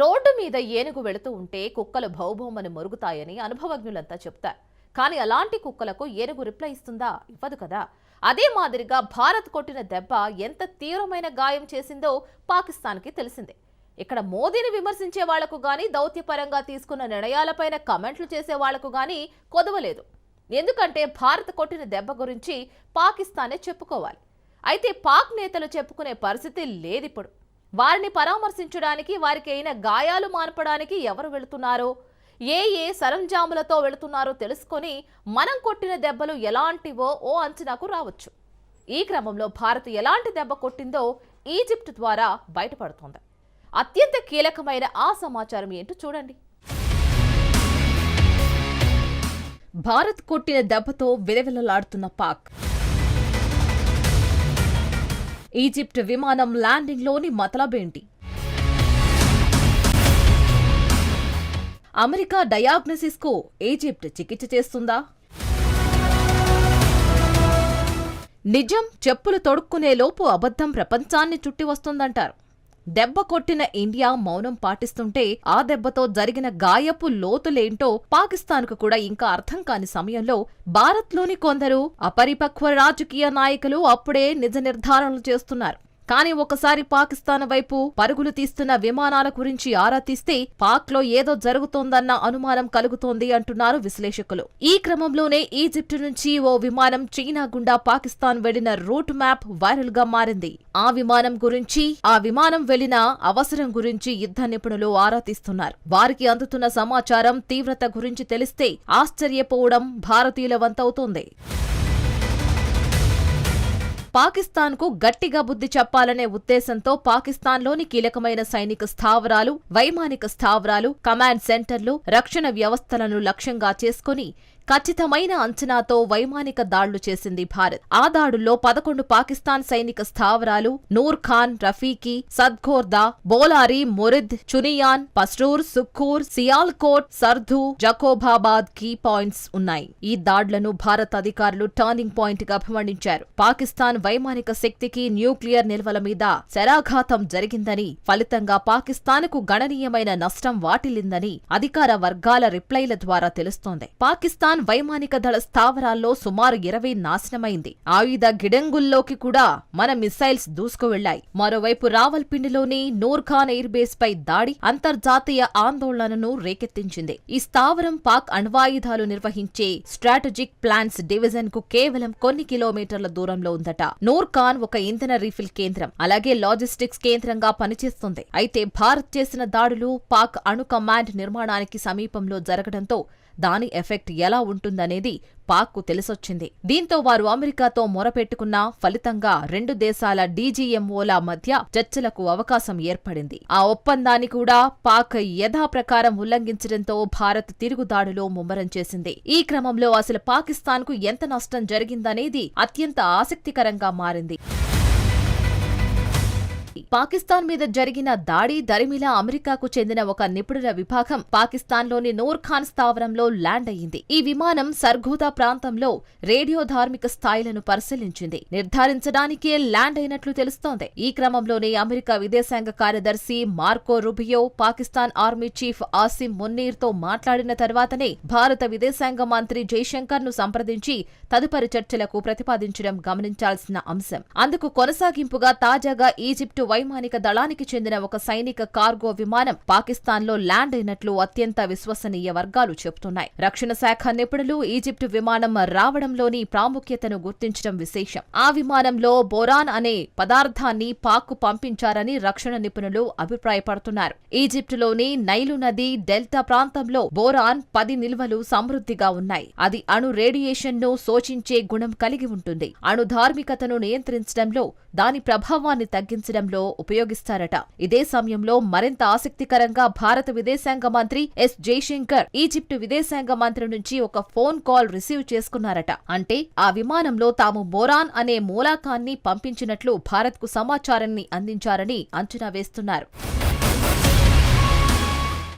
Road మీద ఏనుగు వెళుతూ ఉంటే కుక్కలు భౌభౌమని మరుగుతాయని అనుభవజ్ఞులంతా చెప్తారు. కానీ అలాంటి కుక్కలకు ఏనుగు రిప్లై ఇస్తుందా? ఇవ్వదు కదా. అదే మాదిరిగా భారత్ కొట్టిన దెబ్బ ఎంత తీవ్రమైన గాయం చేసిందో పాకిస్తాన్కి తెలిసిందే. ఇక్కడ మోదీని విమర్శించే వాళ్ళకు గాని దౌత్యపరంగా తీసుకున్న నిర్ణయాలపైన కమెంట్లు చేసే వాళ్ళకు గాని కొదవలేదు. ఎందుకంటే భారత్ కొట్టిన దెబ్బ గురించి పాకిస్తానే చెప్పుకోవాలి. అయితే పాక్ నేతలు చెప్పుకునే పరిస్థితి లేదిప్పుడు. వారిని పరామర్శించడానికి వారికి అయిన గాయాలు మార్పడానికి ఎవరు వెళుతున్నారో? ఏ ఏ సరంజాములతో వెళుతున్నారో తెలుసుకొని మనం కొట్టిన దెబ్బలు ఎలాంటివో ఓ అంచనాకు రావచ్చు. ఈ క్రమంలో భారత్ ఎలాంటి దెబ్బ కొట్టిందో ఈజిప్ట్ ద్వారా బయటపడుతోంది. అత్యంత కీలకమైన ఆ సమాచారం ఏంటో చూడండి. భారత్ కొట్టిన దెబ్బతో విలవిలలాడుతున్న పాక్. ఈజిప్ట్ విమానం ల్యాండింగ్లోని మతలబేంటి అమెరికా డయాగ్నసిస్కు ఈజిప్ట్ చికిత్స చేస్తుందా? నిజం చెప్పులు తొడుక్కునే లోపు అబద్ధం ప్రపంచాన్ని చుట్టి వస్తుందంటారు. దెబ్బ కొట్టిన ఇండియా మౌనం పాటిస్తుంటే ఆ దెబ్బతో జరిగిన గాయపు లోతులేంటో పాకిస్తాన్కు కూడా ఇంకా అర్థం కాని సమయంలో భారత్లోని కొందరు అపరిపక్వ రాజకీయ నాయకులు అప్పుడే నిజ నిర్ధారణలు చేస్తున్నారు. కానీ ఒకసారి పాకిస్తాన్ వైపు పరుగులు తీస్తున్న విమానాల గురించి ఆరా తీస్తే పాక్లో ఏదో జరుగుతోందన్న అనుమానం కలుగుతోంది అంటున్నారు విశ్లేషకులు. ఈ క్రమంలోనే ఈజిప్టు నుంచి ఓ విమానం చైనా గుండా పాకిస్తాన్ వెళ్ళిన రూట్ మ్యాప్ వైరల్గా మారింది. ఆ విమానం గురించి ఆ విమానం వెళ్ళిన అవసరం గురించి యుద్ధ నిపుణులు ఆరా తీస్తున్నారు. వారికి అందుతున్న సమాచారం తీవ్రత గురించి తెలిస్తే ఆశ్చర్యపోవడం భారతీయుల వంతవుతోంది. పాకిస్తాన్కు గట్టిగా బుద్ధి చెప్పాలనే ఉద్దేశంతో పాకిస్తాన్లోని కీలకమైన సైనిక స్థావరాలు వైమానిక స్థావరాలు కమాండ్ సెంటర్లు రక్షణ వ్యవస్థలను లక్ష్యంగా చేసుకుని ఖచ్చితమైన అంచనాతో వైమానిక దాడులు చేసింది భారత్. ఆ దాడుల్లో పదకొండు పాకిస్తాన్ సైనిక స్థావరాలు నూర్ ఖాన్ రఫీకి సద్గోర్దా బోలారి మురిద్ చునియాన్ పస్రూర్ సుఖూర్ సియాల్కోట్ సర్దు జకోబాబాద్ కీ పాయింట్స్ ఉన్నాయి. ఈ దాడులను భారత్ అధికారులు టర్నింగ్ పాయింట్గా అభివర్ణించారు. పాకిస్తాన్ వైమానిక శక్తికి న్యూక్లియర్ నిల్వల మీద శరాఘాతం జరిగిందని ఫలితంగా పాకిస్తాన్కు గణనీయమైన నష్టం వాటిల్లిందని అధికార వర్గాల రిప్లైల ద్వారా తెలుస్తోంది. పాకిస్తాన్ వైమానిక దళ స్థావరాల్లో సుమారు ఇరవై నాశనమైంది. ఆయుధ గిడంగుల్లోకి కూడా మన మిసైల్స్ దూసుకువెళ్ళాయి మరోవైపు రావల్పిండిలోని నూర్ఖాన్ ఎయిర్ బేస్ పై దాడి అంతర్జాతీయ ఆందోళనను రేకెత్తించింది. ఈ స్థావరం పాక్ అణ్వాయుధాలు నిర్వహించే స్ట్రాటజిక్ ప్లాన్స్ డివిజన్కు కేవలం కొన్ని కిలోమీటర్ల దూరంలో ఉందట. నూర్ఖాన్ ఒక ఇంధన రీఫిల్ కేంద్రం. అలాగే లాజిస్టిక్స్ కేంద్రంగా పనిచేస్తుంది. అయితే భారత్ చేసిన దాడులు పాక్ అణు కమాండ్ నిర్మాణానికి సమీపంలో జరగడంతో దాని ఎఫెక్ట్ ఎలా ఉంటుందనేది పాక్కు తెలిసొచ్చింది. దీంతో వారు అమెరికాతో మొరపెట్టుకున్న ఫలితంగా రెండు దేశాల డీజీఎంఓల మధ్య చర్చలకు అవకాశం ఏర్పడింది. ఆ ఒప్పందాన్ని కూడా పాక్ యథాప్రకారం ఉల్లంఘించడంతో భారత్ తిరుగుదాడులో ముమ్మరం చేసింది. ఈ క్రమంలో అసలు పాకిస్తాన్కు ఎంత నష్టం జరిగిందనేది అత్యంత ఆసక్తికరంగా మారింది. పాకిస్తాన్ మీద జరిగిన దాడి దరిమిలా అమెరికాకు చెందిన ఒక నిపుణుల విభాగం పాకిస్తాన్లోని నూర్ఖాన్ స్థావరంలో ల్యాండ్ అయింది ఈ విమానం సర్గోదా ప్రాంతంలో రేడియో ధార్మిక స్థాయిలను పరిశీలించింది. నిర్ధారించడానికే ల్యాండ్ అయినట్లు తెలుస్తోంది. ఈ క్రమంలోనే అమెరికా విదేశాంగ కార్యదర్శి Marco Rubio Pakistan army chief Asim మున్నీర్తో మాట్లాడిన తర్వాతనే భారత విదేశాంగ మంత్రి జైశంకర్ను సంప్రదించి తదుపరి చర్చలకు ప్రతిపాదించడం గమనించాల్సిన అంశం. అందుకు కొనసాగింపుగా తాజాగా ఈజిప్టు వైమానిక దళానికి చెందిన ఒక సైనిక కార్గో విమానం పాకిస్తాన్లో ల్యాండ్ అయినట్లు అత్యంత విశ్వసనీయ వర్గాలు చెబుతున్నాయి. రక్షణ శాఖ నిపుణులు ఈజిప్టు విమానం రావడంలోని ప్రాముఖ్యతను గుర్తించడం విశేషం. ఆ విమానంలో బొరాన్ అనే పదార్థాన్ని పాక్కు పంపించారని రక్షణ నిపుణులు అభిప్రాయపడుతున్నారు. ఈజిప్టులోని నైలు నది డెల్టా ప్రాంతంలో బోరాన్ పది నిల్వలు సమృద్ధిగా ఉన్నాయి. అది అణు రేడియేషన్ను శోషించే గుణం కలిగి ఉంటుంది. అణు ధార్మికతను నియంత్రించడంలో దాని ప్రభావాన్ని తగ్గించడంలో ఉపయోగిస్తారట. ఇదే సమయంలో మరింత ఆసక్తికరంగా భారత విదేశాంగ మంత్రి ఎస్ జైశంకర్ ఈజిప్టు విదేశాంగ మంత్రి నుంచి ఒక ఫోన్ కాల్ రిసీవ్ చేసుకున్నారట. అంటే ఆ విమానంలో తాము బోరాన్ అనే మూలాకాన్ని పంపించినట్లు భారత్కు సమాచారాన్ని అందించారని అంచనా వేస్తున్నారు.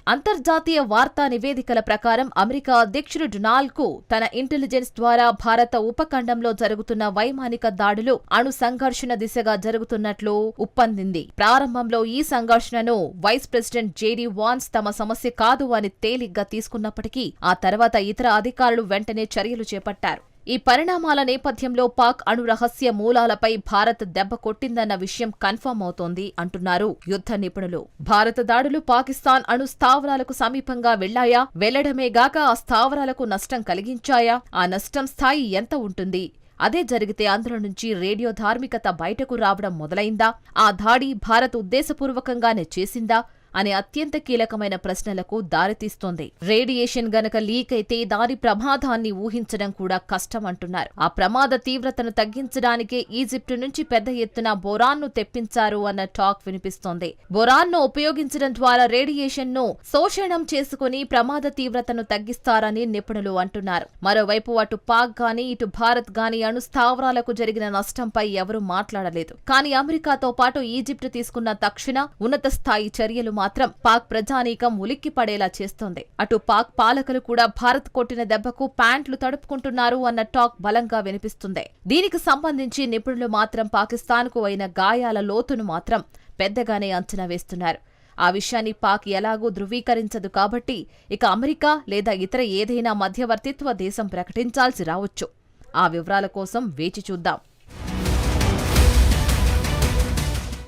అంతర్జాతీయ వార్తా నివేదికల ప్రకారం అమెరికా అధ్యక్షుడు డొనాల్డ్కు తన ఇంటెలిజెన్స్ ద్వారా భారత ఉపఖండంలో జరుగుతున్న వైమానిక దాడులు అణు సంఘర్షణ దిశగా జరుగుతున్నట్లు ఉప్పందింది. ప్రారంభంలో ఈ సంఘర్షణను వైస్ ప్రెసిడెంట్ జేడీ వాన్స్ తమ సమస్య కాదు అని తేలిగ్గా తీసుకున్నప్పటికీ ఆ తర్వాత ఇతర అధికారులు వెంటనే చర్యలు చేపట్టారు. ఈ పరిణామాల నేపథ్యంలో పాక్ అణు రహస్య మూలాలపై భారత్ దెబ్బ కొట్టిందన్న విషయం కన్ఫర్మ్ అవుతోంది అంటున్నారు. యుద్ధ నిపుణులు. భారత దాడులు పాకిస్తాన్ అణు స్థావరాలకు సమీపంగా వెళ్ళాయా? వెళ్ళడమేగాక ఆ స్థావరాలకు నష్టం కలిగించాయా? ఆ నష్టం స్థాయి ఎంత ఉంటుంది? అదే జరిగితే అందులో నుంచి రేడియో ధార్మికత బయటకు రావడం మొదలైందా? ఆ దాడి భారత్ ఉద్దేశపూర్వకంగానే చేసిందా? అనే అత్యంత కీలకమైన ప్రశ్నలకు దారితీస్తోంది. రేడియేషన్ గనక లీక్ అయితే దాని ప్రమాదాన్ని ఊహించడం కూడా కష్టం అంటున్నారు. ఆ ప్రమాద తీవ్రతను తగ్గించడానికే ఈజిప్టు నుంచి పెద్ద ఎత్తున బొరాన్ను తెప్పించారు అన్న టాక్ వినిపిస్తోంది. బొరాన్ను ఉపయోగించడం ద్వారా రేడియేషన్ను శోషణం చేసుకుని ప్రమాద తీవ్రతను తగ్గిస్తారని నిపుణులు అంటున్నారు. మరోవైపు అటు పాక్ గాని ఇటు భారత్ గాని అణు స్థావరాలకు జరిగిన నష్టంపై ఎవరూ మాట్లాడలేదు. కానీ అమెరికాతో పాటు ఈజిప్టు తీసుకున్న తక్షణ ఉన్నత స్థాయి చర్యలు మాత్రం పాక్ ప్రజానీకం ఉలిక్కి పడేలా చేస్తోంది. అటు పాక్ పాలకులు కూడా భారత్ కొట్టిన దెబ్బకు ప్యాంట్లు తడుపుకుంటున్నారు అన్న టాక్ బలంగా వినిపిస్తుంది. దీనికి సంబంధించి నిపుణులు మాత్రం పాకిస్తాన్కు అయిన గాయాల లోతును మాత్రం పెద్దగానే అంచనా వేస్తున్నారు. ఆ విషయాన్ని పాక్ ఎలాగూ ధృవీకరించదు కాబట్టి ఇక అమెరికా లేదా ఇతర ఏదైనా మధ్యవర్తిత్వ దేశం ప్రకటించాల్సి రావచ్చు. ఆ వివరాల కోసం వేచి చూద్దాం.